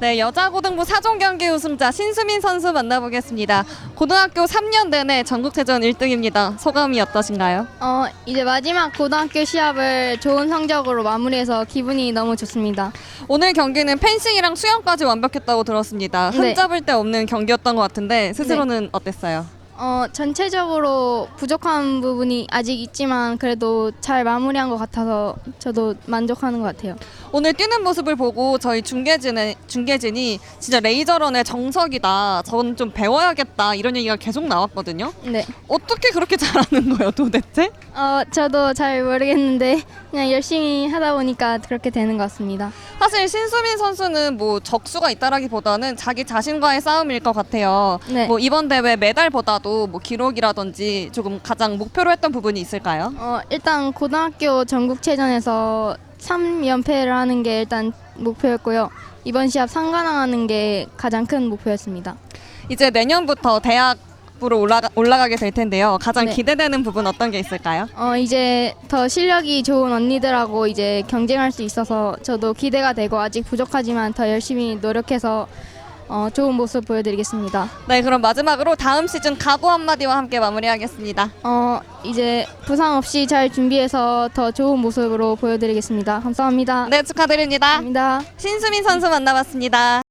네, 여자 고등부 사종 경기 우승자 신수민 선수 만나보겠습니다. 고등학교 3년 내내 전국체전 1등입니다. 소감이 어떠신가요? 어, 이제 마지막 고등학교 시합을 좋은 성적으로 마무리해서 기분이 너무 좋습니다. 오늘 경기는 펜싱이랑 수영까지 완벽했다고 들었습니다. 네. 흠잡을 데 없는 경기였던 것 같은데 스스로는 어땠어요? 어, 전체적으로 부족한 부분이 아직 있지만 그래도 잘 마무리한 것 같아서 저도 만족하는 것 같아요. 오늘 뛰는 모습을 보고 저희 중계진의, 중계진이 진짜 레이저런의 정석이다. 전좀 배워야겠다. 이런 얘기가 계속 나왔거든요. 네. 어떻게 그렇게 잘하는 거예요, 도대체? 어, 저도 잘 모르겠는데 그냥 열심히 하다 보니까 그렇게 되는 것 같습니다. 사실 신수민 선수는 뭐 적수가 있다라기보다는 자기 자신과의 싸움일 것 같아요. 네. 뭐 이번 대회 메달보다도 뭐 기록이라든지 조금 가장 목표로 했던 부분이 있을까요? 어, 일단 고등학교 전국체전에서 3연패를 하는 게 일단 목표였고요. 이번 시합 상관왕하는 게 가장 큰 목표였습니다. 이제 내년부터 대학부로 올라가, 올라가게 될 텐데요. 가장 네. 기대되는 부분 어떤 게 있을까요? 어, 이제 더 실력이 좋은 언니들하고 이제 경쟁할 수 있어서 저도 기대가 되고 아직 부족하지만 더 열심히 노력해서 어, 좋은 모습 보여드리겠습니다. 네, 그럼 마지막으로 다음 시즌 각오 한마디와 함께 마무리하겠습니다. 어, 이제 부상 없이 잘 준비해서 더 좋은 모습으로 보여드리겠습니다. 감사합니다. 네, 축하드립니다. 감사합니다. 신수민 선수 만나봤습니다.